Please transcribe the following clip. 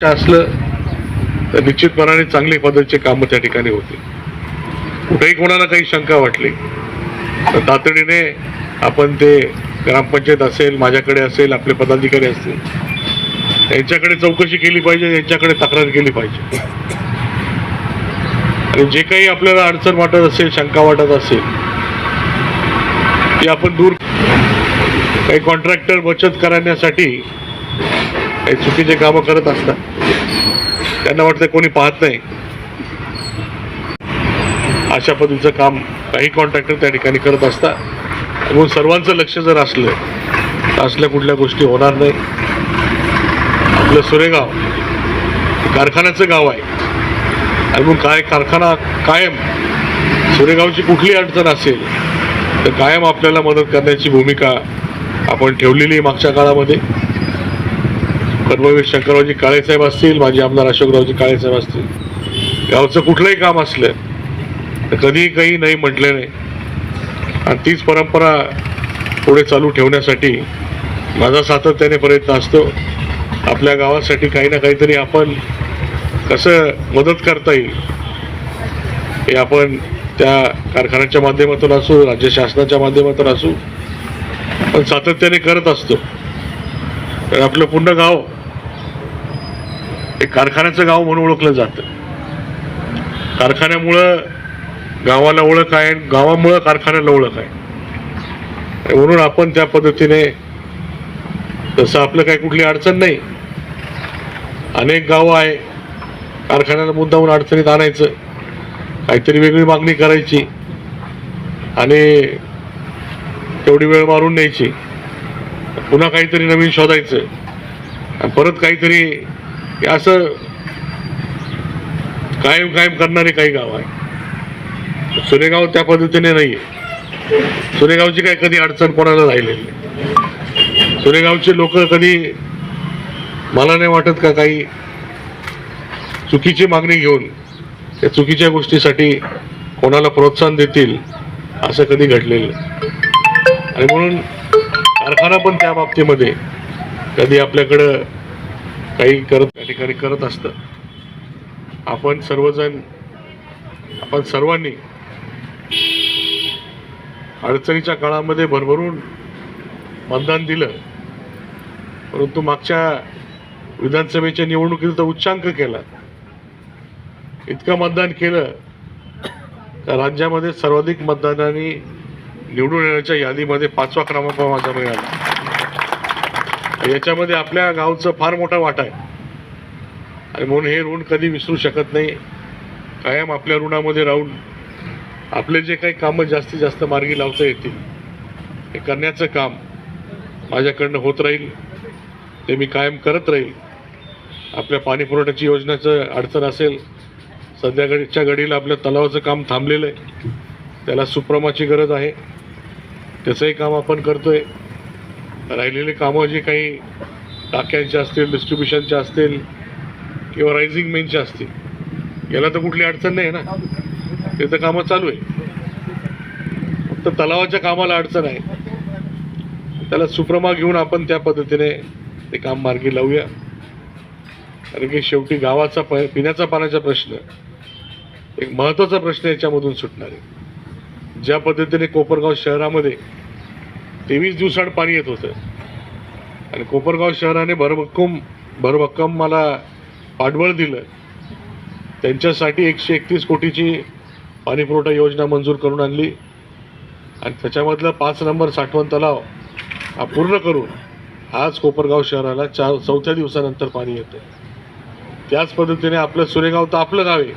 असलं तर निश्चितपणाने चांगली पद्धतीचे कामं त्या ठिकाणी होते कुठेही कोणाला काही शंका वाटली तर तातडीने आपण ते ग्रामपंचायत असेल माझ्याकडे असेल आपले पदाधिकारी असतील त्यांच्याकडे चौकशी केली पाहिजे यांच्याकडे तक्रार केली पाहिजे. आणि जे काही आपल्याला अडचण वाटत असेल शंका वाटत असेल ती आपण दूर काही कॉन्ट्रॅक्टर बचत करण्यासाठी काही चुकीचे कामं करत असतात. त्यांना वाटतं कोणी पाहत नाही. अशा पद्धतीचं काम काही कॉन्ट्रॅक्टर त्या ठिकाणी करत असतात. म्हणून सर्वांचं लक्ष जर असलं तर असल्या कुठल्या गोष्टी होणार नाही. आपलं सुरेगाव कारखान्याचं गाव आहे. आणि मग काय कारखाना कायम सुरेगावची कुठली अडचण असेल तर कायम आपल्याला मदत करण्याची भूमिका आपण ठेवलेली आहे मागच्या काळामध्ये. कर्मवीर शंकररावजी काळेसाहेब असतील माजी आमदार अशोकरावजी काळेसाहेब असतील. गावचं कुठलंही काम असलं तर कधीही काही नाही म्हटले नाही. आणि तीच परंपरा पुढे चालू ठेवण्यासाठी माझा सातत्याने प्रयत्न असतो. आपल्या गावासाठी काही ना काहीतरी आपण कसं मदत करता येईल हे आपण त्या कारखान्याच्या माध्यमातून असू राज्य शासनाच्या माध्यमातून असू पण सातत्याने करत असतो. तर आपलं पूर्ण गाव एक कारखान्याचं गाव म्हणून ओळखलं जातं. कारखान्यामुळं गावाला ओळख आहे गावामुळं कारखान्याला ओळख आहे. म्हणून आपण त्या पद्धतीने तसं आपलं काही कुठली अडचण नाही. अनेक गावं आहे कारखान्याला मुद्दाहून अडचणीत आणायचं काहीतरी वेगळी मागणी करायची आणि तेवढी वेळ मारून न्यायची. पुन्हा काहीतरी नवीन शोधायचं. आणि परत काहीतरी असं कायम कायम करणारे काही गाव आहे सुरेगाव त्या पद्धतीने नाही आहे सुरेगावची काही कधी अडचण कोणाला राहिलेली नाही. सुरेगावचे लोक कधी मला नाही वाटत का काही चुकीची मागणी घेऊन त्या चुकीच्या गोष्टीसाठी कोणाला प्रोत्साहन देतील असं कधी घडलेलं आणि म्हणून कारखाना पण त्या बाबतीमध्ये कधी आपल्याकडं काही करत त्या ठिकाणी करत असतं. आपण सर्वजण आपण सर्वांनी अडचणीच्या काळामध्ये भरभरून मतदान दिलं. परंतु मागच्या विधानसभेच्या निवडणुकीत तर उच्चांक केला. इतकं मतदान केलं का राज्यामध्ये सर्वाधिक मतदानाने निवडून येण्याच्या यादीमध्ये पाचवा क्रमांक माझा मिळाला याच्यामध्ये आपल्या गावचं फार मोठा वाटा आहे. आणि म्हणून हे ऋण कधी विसरू शकत नाही. कायम आपल्या ऋणामध्ये राहून आपले जे काही कामं जास्तीत जास्त मार्गी लावता येतील हे करण्याचं काम माझ्याकडनं होत राहील. ते मी कायम करत राहील. आपल्या पाणी पुरवठ्याची योजनेचं अडचण असेल सध्या घडीच्या घडीला आपल्या तलावाचं काम थांबलेलं आहे. त्याला सुप्रमाची गरज आहे. त्याचंही काम आपण करतोय. राहिलेले कामं जे काही टाक्यांचे असतील डिस्ट्रीब्युशनचे असतील किंवा रायझिंग मेनचे असतील याला तर कुठली अडचण नाही आहे ना. ते तर कामं चालू आहे. फक्त तलावाच्या कामाला अडचण आहे. त्याला सुप्रमा घेऊन आपण त्या पद्धतीने ते काम मार्गी लावूया. कारण की शेवटी गावाचा प पिण्याचा पाण्याचा प्रश्न एक महत्त्वाचा प्रश्न याच्यामधून सुटणार आहे. ज्या पद्धतीने कोपरगाव शहरामध्ये तेवीस दिवसाड पाणी येत होतं. आणि कोपरगाव शहराने भरभक्कम भरभक्कम मला पाठबळ दिलं. त्यांच्यासाठी एकशे एकतीस कोटीची पाणीपुरवठा योजना मंजूर करून आणली. आणि त्याच्यामधला पाच नंबर साठवण तलाव हा पूर्ण करून आज कोपरगाव शहराला चार चौथ्या दिवसानंतर पाणी येतं. त्याच पद्धतीने आपलं सुरेगाव तर आपलं गाव आहे.